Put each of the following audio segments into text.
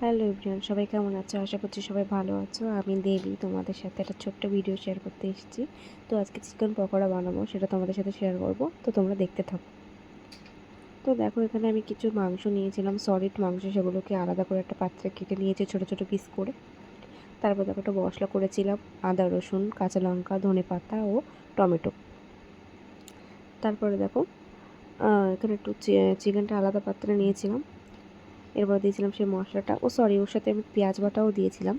Hello everyone সবাই কেমন আছো? আশা করছি সবাই ভালো আছো। আমি দেবী, তোমাদের সাথে একটা ছোট্ট ভিডিও শেয়ার করতে এসেছি। তো আজকে চিকেন পকোড়া বানাবো, সেটা তোমাদের সাথে শেয়ার করব। তো তোমরা দেখতে থাকো। তো দেখো, এখানে আমি কিছু মাংস নিয়েছিলাম সলিড মাংস, সেগুলোকে আলাদা করে একটা পাত্রে কেটে নিয়েছি, ছোটো ছোটো পিস করে। তারপর দেখো, একটা মশলা করেছিলাম, আদা, রসুন, কাঁচা লঙ্কা, ধনে পাতা ও টমেটো। তারপরে দেখো এখানে একটু চিকেনটা আলাদা পাত্রে নিয়েছিলাম। এরপর দিয়েছিলাম সেই মশলাটা। ও সরি ওর সাথে আমি পেঁয়াজ বাটাও দিয়েছিলাম।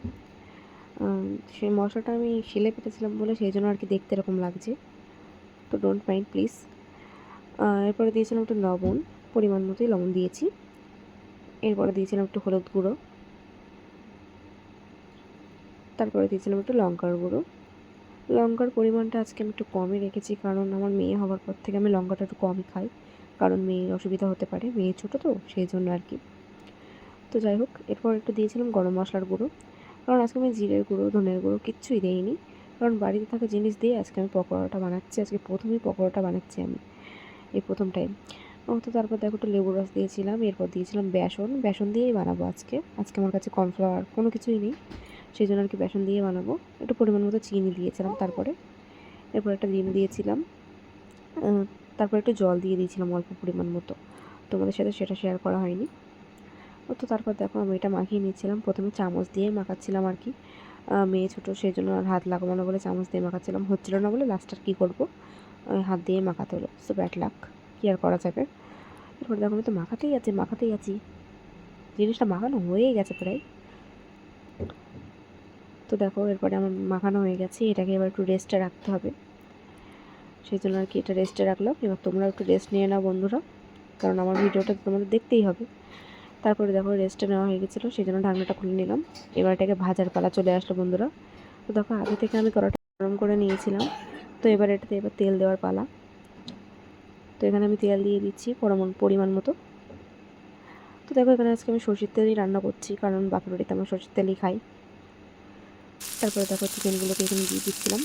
সেই মশলাটা আমি শিলে পেটেছিলাম বলে সেই জন্য আর কি দেখতে এরকম লাগছে। তো ডোন্ট মাইন্ড প্লিজ এরপরে দিয়েছিলাম একটু লবণ, পরিমাণ মতোই লবণ দিয়েছি। এরপরে দিয়েছিলাম একটু হলুদ গুঁড়ো। তারপরে দিয়েছিলাম একটু লঙ্কার গুঁড়ো। লঙ্কার পরিমাণটা আজকে আমি একটু কমই রেখেছি কারণ আমার মেয়ে হওয়ার পর থেকে আমি লঙ্কাটা একটু কমই খাই। কারণ মেয়ের অসুবিধা হতে পারে, মেয়ে ছোটো তো, সেই জন্য আর কি তো যাই হোক, এরপর একটু দিয়েছিলাম গরম মশলার গুঁড়ো। কারণ আজকে আমি জিরের গুঁড়ো, ধনের গুঁড়ো কিচ্ছুই দেইনি। কারণ বাড়িতে থাকা জিনিস দিয়ে আজকে আমি পকোড়াটা বানাচ্ছি, আজকে প্রথমেই পকোড়াটা বানাচ্ছি আমি, এই প্রথম টাইম তো তারপর দেখো একটু লেবু রস দিয়েছিলাম, এরপর দিয়েছিলাম বেসন। বেসন দিয়েই বানাবো আজকে। আজকে আমার কাছে কর্নফ্লাওয়ার কোনো কিছুই নেই সেই জন্য আর কি বেসন দিয়ে বানাবো। একটু পরিমাণ মতো চিনি দিয়েছিলাম তারপরে। এরপর একটা ডিম দিয়েছিলাম। তারপর একটু জল দিয়ে দিয়েছিলাম অল্প পরিমাণ মতো। তোমাদের সাথে সেটা শেয়ার করা হয়নি। তো তারপর দেখো আমি এটা মাখিয়ে নিয়েছিলাম। প্রথমে চামচ দিয়ে মাখাচ্ছিলাম আর কি। মেয়ে ছোটো সেই জন্য আর হাত লাগাবো না বলে চামচ দিয়ে মাখাচ্ছিলাম। হচ্ছিল না বলে লাস্ট আর কী করব? হাত দিয়ে মাখাতে হলো। সো ব্যাট লাক কী আর করা যাবে? এরপর দেখো আমি তো মাখাতেই আছি মাখাতেই আছি। জিনিসটা মাখানো হয়েই গেছে প্রায়। তো দেখো, এরপরে আমার মাখানো হয়ে গেছে। এটাকে এবার একটু রেস্টে রাখতে হবে। সেই জন্য আর কি এটা রেস্টে রাখলাম। এবার তোমরা একটু রেস্ট নিয়ে নাও বন্ধুরা। কারণ আমার ভিডিওটা তোমাদের দেখতেই হবে। তারপরে দেখো রেস্টে নেওয়া হয়ে গেছিল সেই জন্য ঢাকনাটা খুলে নিলাম। এবার এটাকে ভাজার পালা চলে আসলো বন্ধুরা। তো দেখো, আগে থেকে আমি কড়াটা গরম করে নিয়েছিলাম। তো এবার এটাতে এবার তেল দেওয়ার পালা। তো এখানে আমি তেল দিয়ে দিচ্ছি পরিমাণ মতো। তো দেখো, এখানে আজকে আমি সর্ষের তেলই রান্না করছি, কারণ বাপের বাড়িতে আমরা সর্ষের তেলই খাই। তারপরে দেখো চিকেনগুলোকে এখানে দিয়ে দিচ্ছিলাম।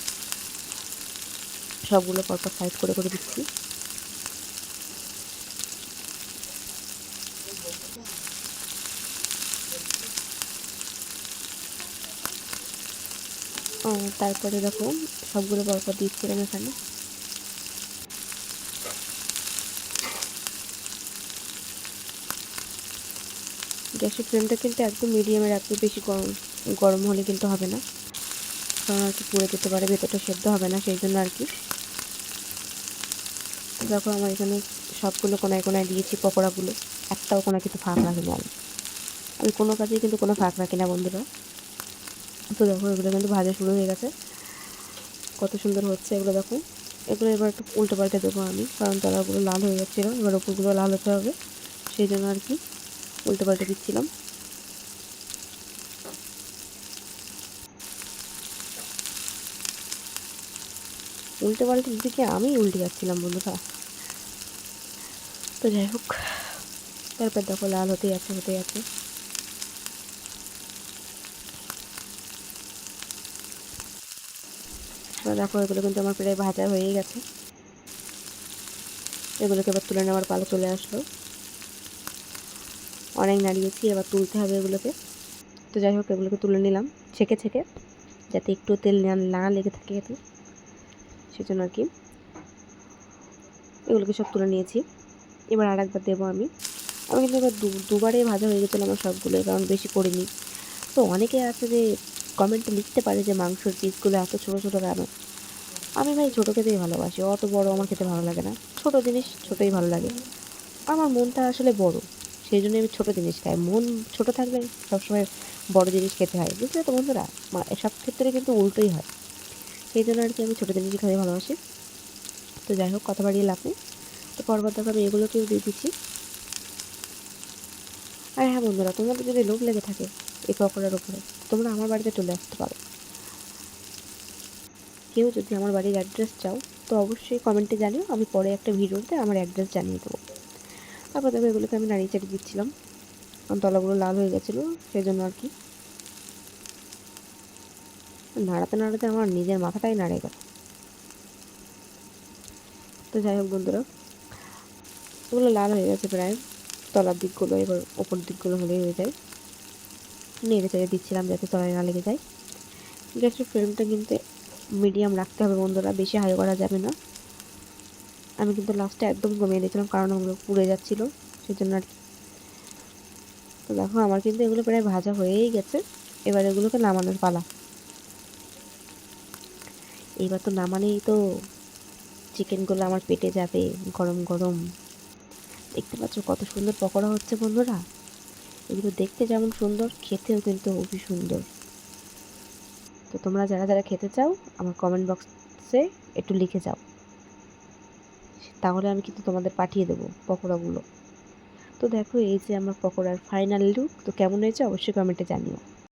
সবগুলো পরপর সাইড করে করে দিচ্ছি। তারপরে দেখো সবগুলো পরপর দিচ্ছিলাম এখানে। গ্যাসের ফ্লেমটা কিন্তু একদম মিডিয়ামে রাখবে, বেশি গরম গরম হলে কিন্তু হবে না। কারণ আর কি পুড়ে যেতে পারে, ভেতরটা সেদ্ধ হবে না, সেই জন্য আর কি। দেখো আমার এখানে সবগুলো কোনায় কোনায় দিয়েছি পকোড়াগুলো। একটাও কোনো কিন্তু ফাঁক রাখিনি আমি আমি কোনো কাজেই কিন্তু কোনো ফাঁক রাখি না, বন্ধুরা। তো দেখো, এগুলো কিন্তু ভাজা শুরু হয়ে গেছে। কত সুন্দর হচ্ছে এগুলো দেখো। এগুলো এবার একটু উল্টে পাল্টে দেবো আমি, কারণ তারা তলাগুলো লাল হয়ে যাচ্ছিল। এবার ওপরগুলো লাল হতে হবে, সেই জন্য আর কি উল্টে পাল্টে দিচ্ছিলাম। উল্টে পাল্টে দিকে আমি উল্টে যাচ্ছিলাম বন্ধুরা? তো যাই হোক, তারপর দেখো লাল হতে যাচ্ছে হতে যাচ্ছে দেখো, এগুলো কিন্তু আমার প্রায় ভাজা হয়ে গেছে। এগুলোকে এবার তুলে নেওয়ার পালা চলে আসলো। অনেক নাড়িয়েছি, এবার তুলতে হবে এগুলোকে। তো যাই হোক, এগুলোকে তুলে নিলাম, ছেঁকে ছেঁকে, যাতে একটু তেল না লেগে থাকে এতে। সেজন্য আর কি। এগুলোকে সব তুলে নিয়েছি। এবার আর একবার দেবো আমি। আমি কিন্তু এবার দুবারে ভাজা হয়ে গেছিল আমার সবগুলো কারণ বেশি করিনি। তো অনেকে আছে যে কমেন্টে লিখতে পারে যে মাংসর পিসগুলো এত ছোটো ছোটো কেন? আমি ভাই ছোটো খেতেই ভালোবাসি, অত বড় আমার খেতে ভালো লাগে না। ছোটো জিনিস ছোটোই ভালো লাগে। আমার মনটা আসলে বড় সেই জন্য আমি ছোটো জিনিস খাই। মন ছোটো থাকলে সবসময় বড় জিনিস খেতে হয়। বুঝলে তো বন্ধুরা? এসব ক্ষেত্রে কিন্তু উল্টোই হয়। সেই জন্য আর কি আমি ছোটো জিনিস খেতে ভালোবাসি। তো যাই হোক, কথা বাড়িয়ে লাভ নেই। তো পরপর দেখো আমি এগুলোকেও দিয়ে দিচ্ছি। আর হ্যাঁ বন্ধুরা, তোমাদের যদি লোভ লেগে থাকে এই পকোড়ার উপরে তোমরা আমার বাড়িতে চলে আসতে পারো। কেউ যদি আমার বাড়ির অ্যাড্রেস চাও, তো অবশ্যই কমেন্টে জানিও, আমি পরে একটা ভিডিওতে আমার অ্যাড্রেস জানিয়ে দেবো। তারপর দেখো, এগুলোকে আমি নাড়িয়ে চাড়িয়ে দিচ্ছিলাম। কারণ তলাগুলো লাল হয়ে গেছিল সেই জন্য আর কি। নাড়াতে নাড়াতে আমার নিজের মাথাটাই নাড়ে গেল। তো যাই হোক বন্ধুরা ওগুলো লাল হয়ে গেছে প্রায়। তলার দিকগুলো, এবার ওপর দিকগুলো হলেই হয়ে যায়। নেড়ে চেড়ে দিচ্ছিলাম যাতে তলায় না লেগে যায়। গ্যাসের ফ্লেমটা কিন্তু মিডিয়াম রাখতে হবে বন্ধুরা, বেশি হাই করা যাবে না। আমি কিন্তু লাস্টে একদম কমিয়ে দিয়েছিলাম, কারণ ওগুলো পুড়ে যাচ্ছিল সেই জন্য আর। তো দেখো, আমার কিন্তু এগুলো প্রায় ভাজা হয়েই গেছে। এবার এগুলোকে নামানোর পালা। এইবার তো নামানেই তো চিকেনগুলো আমার পেটে যাবে, গরম গরম। দেখতে পাচ্ছ কত সুন্দর পকোড়া হচ্ছে বন্ধুরা। এগুলো দেখতে যেমন সুন্দর, খেতেও কিন্তু খুবই সুন্দর। তো তোমরা যারা যারা খেতে চাও, আমার কমেন্ট বক্সে একটু লিখে যাও। তাহলে আমি কিন্তু তোমাদের পাঠিয়ে দেবো পকোড়াগুলো। তো দেখো, এই যে আমার পকোড়ার ফাইনাল লুক তো কেমন হয়েছে অবশ্যই কমেন্টে জানিও।